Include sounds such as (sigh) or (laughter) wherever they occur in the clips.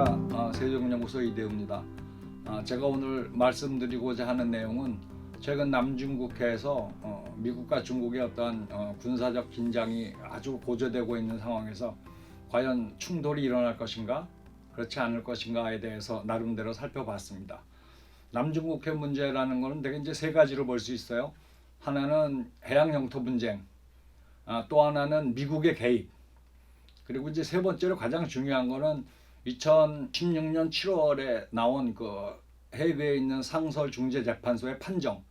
안녕하십니까 아, 세종연구소 이대우입니다. 아, 제가 오늘 말씀드리고자 하는 내용은 최근 남중국해에서 어, 미국과 중국의 어떠한 어, 군사적 긴장이 아주 고조되고 있는 상황에서 과연 충돌이 일어날 것인가 그렇지 않을 것인가에 대해서 나름대로 살펴봤습니다. 남중국해 문제라는 것은 되게 이제 세 가지로 볼 수 있어요. 하나는 해양 영토 분쟁, 아, 또 하나는 미국의 개입, 그리고 이제 세 번째로 가장 중요한 거는 2016년 7월에 나온 그 해외에 있는 상설 중재 재판소의 판정.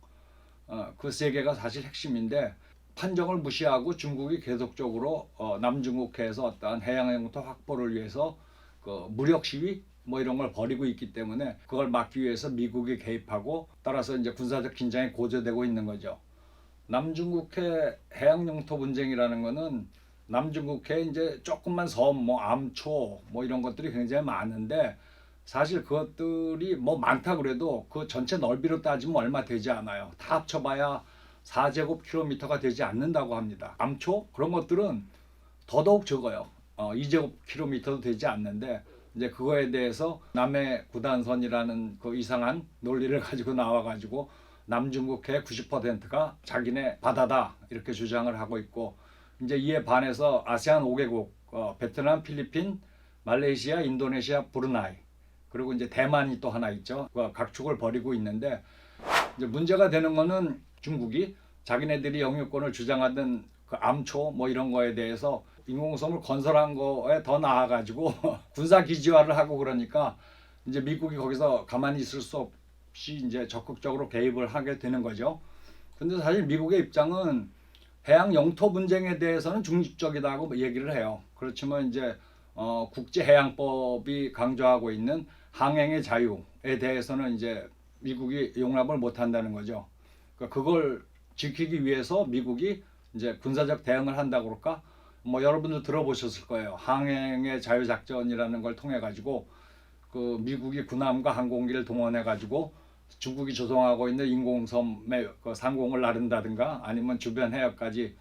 어, 그 세 개가 사실 핵심인데 판정을 무시하고 중국이 계속적으로 어, 남중국해에서 어떠한 해양 영토 확보를 위해서 그 무력 시위 뭐 이런 걸 벌이고 있기 때문에 그걸 막기 위해서 미국이 개입하고 따라서 이제 군사적 긴장이 고조되고 있는 거죠. 남중국해 해양 영토 분쟁이라는 거는 남중국해 이제 조금만 섬, 뭐 암초, 뭐 이런 것들이 굉장히 많은데 사실 그것들이 뭐 많다 그래도 그 전체 넓이로 따지면 얼마 되지 않아요. 다 합쳐봐야 4제곱 킬로미터가 되지 않는다고 합니다. 암초 그런 것들은 더더욱 적어요. 어, 2제곱 킬로미터도 되지 않는데 이제 그거에 대해서 남해 구단선이라는 그 이상한 논리를 (laughs) 가지고 나와가지고 남중국해 90%가 자기네 바다다 이렇게 주장을 하고 있고 이제 이에 반해서 아세안 5개국 어, 베트남, 필리핀, 말레이시아, 인도네시아, 브루나이 그리고 이제 대만이 또 하나 있죠. 그 각축을 벌이고 있는데 이제 문제가 되는 거는 중국이 자기네들이 영유권을 주장하던 그 암초 뭐 이런 거에 대해서 인공섬을 건설한 거에 더 나아 가지고 (laughs) 군사 기지화를 하고 그러니까 이제 미국이 거기서 가만히 있을 수 없이 이제 적극적으로 개입을 하게 되는 거죠. 근데 사실 미국의 입장은 해양 영토 분쟁에 대해서는 중립적이다고 얘기를 해요. 그렇지만 이제 어, 국제해양법이 강조하고 있는 항행의 자유에 대해서는 이제 미국이 용납을 못한다는 거죠. 그러니까 그걸 지키기 위해서 미국이 이제 군사적 대응을 한다고 그럴까? 뭐 여러분들 들어보셨을 거예요. 항행의 자유 작전이라는 걸 통해 가지고 그 미국이 군함과 항공기를 동원해 가지고 중국이 조성하고 있는 인공섬에 그 상공을 나른다든가 아니면 주변 해역까지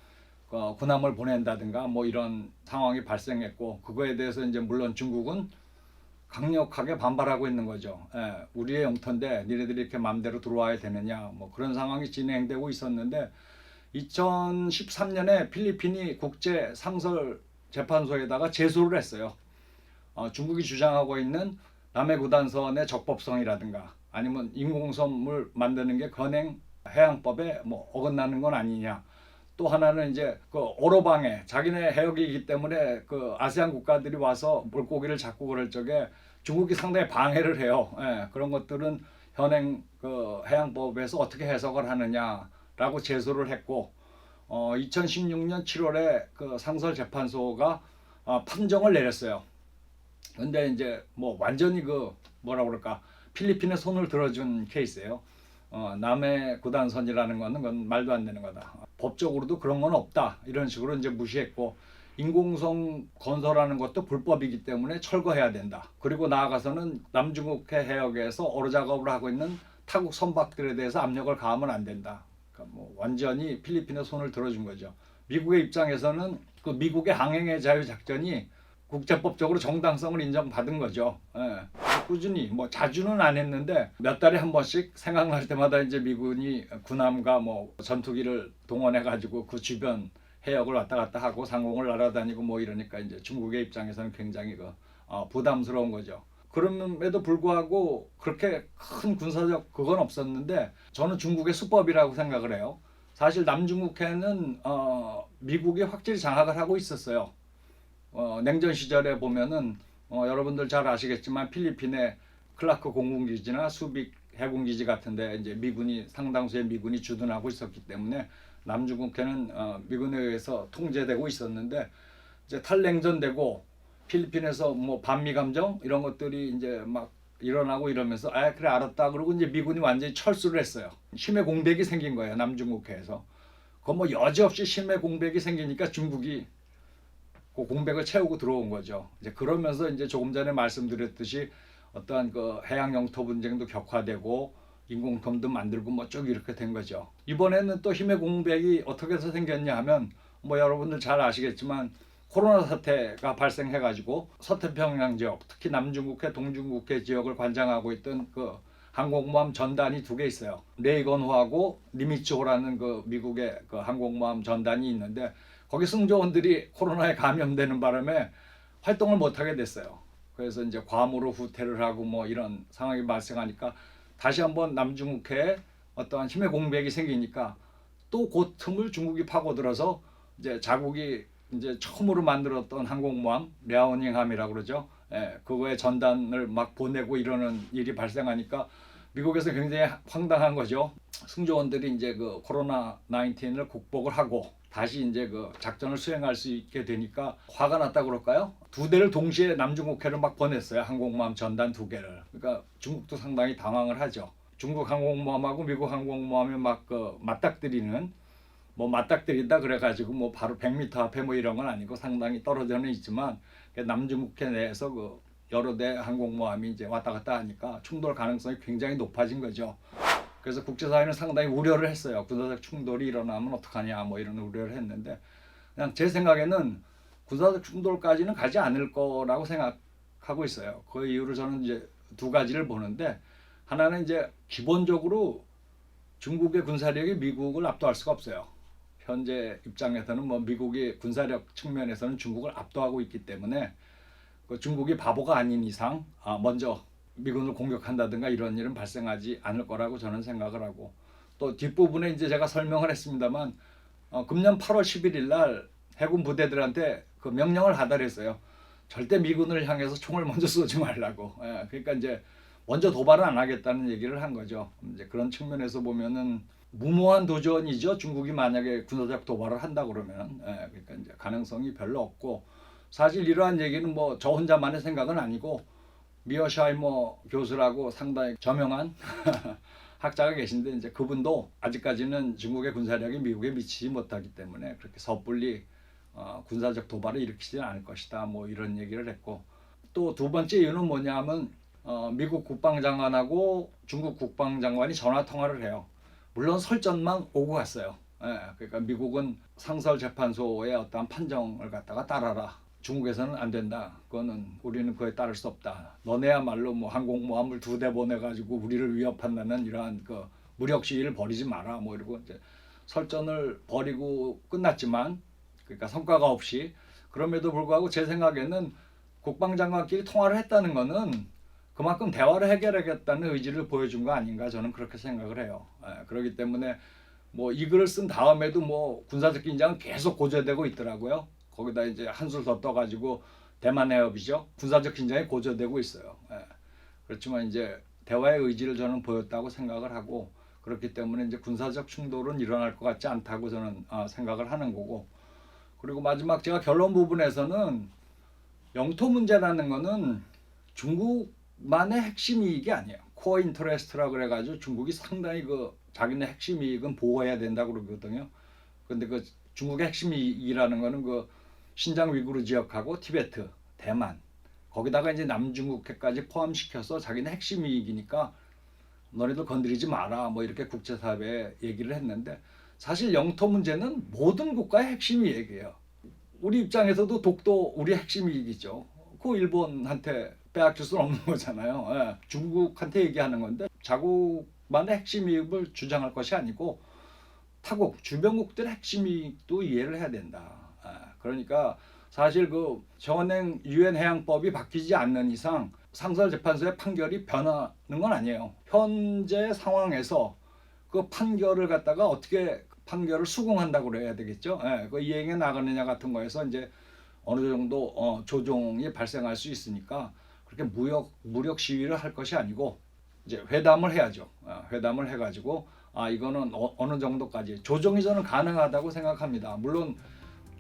어, 군함을 보낸다든가 뭐 이런 상황이 발생했고 그거에 대해서 이제 물론 중국은 강력하게 반발하고 있는 거죠. 예, 우리의 영토인데 니네들이 이렇게 마음대로 들어와야 되느냐 뭐 그런 상황이 진행되고 있었는데 2013년에 필리핀이 국제 상설 재판소에다가 제소를 했어요. 어, 중국이 주장하고 있는 남해 구단선의 적법성이라든가 아니면 인공섬을 만드는 게 건행 해양법에 뭐 어긋나는 건 아니냐. 또 하나는 이제 그 오로방에 자기네 해역이기 때문에 그 아세안 국가들이 와서 물고기를 잡고 그럴 적에 중국이 상당히 방해를 해요. 예, 그런 것들은 현행 그 해양법에서 어떻게 해석을 하느냐라고 제소를 했고 어, 2016년 7월에 그 상설 재판소가 어, 판정을 내렸어요. 근데 이제 뭐 완전히 그 뭐라 그럴까 필리핀의 손을 들어준 케이스예요. 어, 남의 구단선이라는 거는 건 말도 안 되는 거다. 법적으로도 그런 건 없다. 이런 식으로 이제 무시했고 인공성 건설하는 것도 불법이기 때문에 철거해야 된다. 그리고 나아가서는 남중국해 해역에서 어로 작업을 하고 있는 타국 선박들에 대해서 압력을 가하면 안 된다. 그러니까 뭐 완전히 필리핀의 손을 들어준 거죠. 미국의 입장에서는 그 미국의 항행의 자유 작전이 국제법적으로 정당성을 인정받은 거죠. 예. 꾸준히 뭐 자주는 안 했는데 몇 달에 한 번씩 생각날 때마다 이제 미군이 군함과 뭐 전투기를 동원해 가지고 그 주변 해역을 왔다 갔다 하고 상공을 날아다니고 뭐 이러니까 이제 중국의 입장에서는 굉장히 그 어, 부담스러운 거죠. 그럼에도 불구하고 그렇게 큰 군사적 그건 없었는데 저는 중국의 수법이라고 생각을 해요. 사실 남중국해는 어, 미국이 확실히 장악을 하고 있었어요. 어, 냉전 시절에 보면은 어, 여러분들 잘 아시겠지만 필리핀의 클라크 공군기지나 수빅 해군기지 같은데 이제 미군이 상당수의 미군이 주둔하고 있었기 때문에 남중국해는 어, 미군에 의해서 통제되고 있었는데 이제 탈냉전되고 필리핀에서 뭐 반미 감정 이런 것들이 이제 막 일어나고 이러면서 아 그래 알았다 그러고 이제 미군이 완전히 철수를 했어요. 심해 공백이 생긴 거예요 남중국해에서. 그뭐 여지없이 심해 공백이 생기니까 중국이 그 공백을 채우고 들어온 거죠. 이제 그러면서 이제 조금 전에 말씀드렸듯이 어떠한 그 해양 영토 분쟁도 격화되고 인공섬도 만들고 뭐 쭉 이렇게 된 거죠. 이번에는 또 힘의 공백이 어떻게 해서 생겼냐 하면 뭐 여러분들 잘 아시겠지만 코로나 사태가 발생해 가지고 서태평양 지역, 특히 남중국해, 동중국해 지역을 관장하고 있던 그 항공모함 전단이 두 개 있어요. 레이건호하고 리미츠호라는 그 미국의 그 항공모함 전단이 있는데 거기 승조원들이 코로나에 감염되는 바람에 활동을 못 하게 됐어요. 그래서 이제 괌으로 후퇴를 하고 뭐 이런 상황이 발생하니까 다시 한번 남중국해에 어떠한 힘의 공백이 생기니까 또 그 틈을 중국이 파고들어서 이제 자국이 이제 처음으로 만들었던 항공모함 랴오닝함이라고 그러죠. 예, 그거에 전단을 막 보내고 이러는 일이 발생하니까 미국에서 굉장히 황당한 거죠. 승조원들이 이제 그 코로나 19을 극복을 하고 다시 이제 그 작전을 수행할 수 있게 되니까 화가 났다 그럴까요? 두 대를 동시에 남중국해를 막 보냈어요. 항공모함 전단 두 개를. 그러니까 중국도 상당히 당황을 하죠. 중국 항공모함하고 미국 항공모함이 막 그 맞닥뜨리는 뭐 맞닥뜨린다 그래가지고 뭐 바로 100m 앞에 뭐 이런 건 아니고 상당히 떨어져는 있지만 그 남중국해 내에서 그 여러 대 항공모함이 이제 왔다 갔다 하니까 충돌 가능성이 굉장히 높아진 거죠. 그래서 국제사회는 상당히 우려를 했어요. 군사적 충돌이 일어나면 어떡하냐 뭐 이런 우려를 했는데 그냥 제 생각에는 군사적 충돌까지는 가지 않을 거라고 생각하고 있어요. 그 이유로 저는 이제 두 가지를 보는데 하나는 이제 기본적으로 중국의 군사력이 미국을 압도할 수가 없어요. 현재 입장에서는 뭐 미국이 군사력 측면에서는 중국을 압도하고 있기 때문에 그 중국이 바보가 아닌 이상 아, 먼저 미군을 공격한다든가 이런 일은 발생하지 않을 거라고 저는 생각을 하고 또 뒷부분에 이제 제가 설명을 했습니다만 어, 금년 8월 11일 날 해군 부대들한테 그 명령을 하달했어요. 절대 미군을 향해서 총을 먼저 쏘지 말라고. 예, 그러니까 이제 먼저 도발을 안 하겠다는 얘기를 한 거죠. 이제 그런 측면에서 보면은 무모한 도전이죠. 중국이 만약에 군사적 도발을 한다 그러면 예, 그러니까 이제 가능성이 별로 없고 사실 이러한 얘기는 뭐 저 혼자만의 생각은 아니고 미어샤이머 교수라고 상당히 저명한 (laughs) 학자가 계신데 이제 그분도 아직까지는 중국의 군사력이 미국에 미치지 못하기 때문에 그렇게 섣불리 어, 군사적 도발을 일으키지는 않을 것이다. 뭐 이런 얘기를 했고 또 두 번째 이유는 뭐냐면 어, 미국 국방장관하고 중국 국방장관이 전화 통화를 해요. 물론 설전만 오고 갔어요. 예, 그러니까 미국은 상설 재판소의 어떠한 판정을 갖다가 따라라. 중국에서는 안 된다. 그거는 우리는 그에 따를 수 없다. 너네야말로 뭐 항공모함을 두 대 보내가지고 우리를 위협한다는 이러한 그 무력 시위를 벌이지 마라. 뭐 이러고 이제 설전을 벌이고 끝났지만 그러니까 성과가 없이 그럼에도 불구하고 제 생각에는 국방장관끼리 통화를 했다는 거는 그만큼 대화를 해결하겠다는 의지를 보여준 거 아닌가 저는 그렇게 생각을 해요. 예, 그렇기 때문에 뭐 이 글을 쓴 다음에도 뭐 군사적 긴장은 계속 고조되고 있더라고요. 거기다 이제 한술 더 떠가지고 대만 해협이죠. 군사적 긴장이 고조되고 있어요. 예. 그렇지만 이제 대화의 의지를 저는 보였다고 생각을 하고 그렇기 때문에 이제 군사적 충돌은 일어날 것 같지 않다고 저는 아, 생각을 하는 거고 그리고 마지막 제가 결론 부분에서는 영토 문제라는 거는 중국만의 핵심 이익이 아니에요. 코어 인터레스트라 그래가지고 중국이 상당히 그 자기네 핵심 이익은 보호해야 된다 고 그러거든요. 근데 그 중국의 핵심 이익이라는 거는 그 신장 위구르 지역하고 티베트, 대만 거기다가 이제 남중국해까지 포함시켜서 자기네 핵심 이익이니까 너네들 건드리지 마라 뭐 이렇게 국제사회에 얘기를 했는데 사실 영토 문제는 모든 국가의 핵심 이익이에요. 우리 입장에서도 독도 우리 핵심 이익이죠. 그 일본한테 빼앗길 수는 없는 거잖아요. 예. 중국한테 얘기하는 건데 자국만의 핵심 이익을 주장할 것이 아니고 타국 주변국들의 핵심 이익도 이해를 해야 된다. 예. 그러니까 사실 그 전행 유엔 해양법이 바뀌지 않는 이상 상설 재판소의 판결이 변하는 건 아니에요. 현재 상황에서 그 판결을 갖다가 어떻게 판결을 수긍한다고 그래야 되겠죠. 예, 그 이행해 나가느냐 같은 거에서 이제 어느 정도 어, 조정이 발생할 수 있으니까 그렇게 무력 무력 시위를 할 것이 아니고 이제 회담을 해야죠. 어, 회담을 해가지고 아 이거는 어, 어느 정도까지 조정이 저는 가능하다고 생각합니다. 물론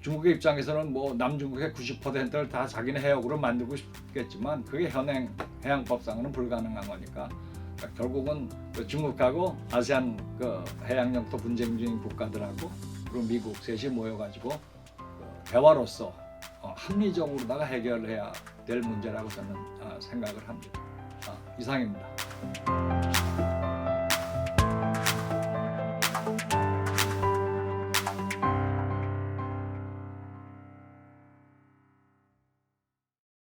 중국의 입장에서는 뭐 남중국의 90%를 다 자기네 해역으로 만들고 싶겠지만 그게 현행 해양법상으는 불가능한 거니까 그러니까 결국은 그 중국하고 아세안 그 해양 영토 분쟁 중인 국가들하고 그리고 미국 셋이 모여가지고 그 대화로서 어, 합리적으로다가 해결해야 될 문제라고 저는 아, 생각을 합니다. 아, 이상입니다.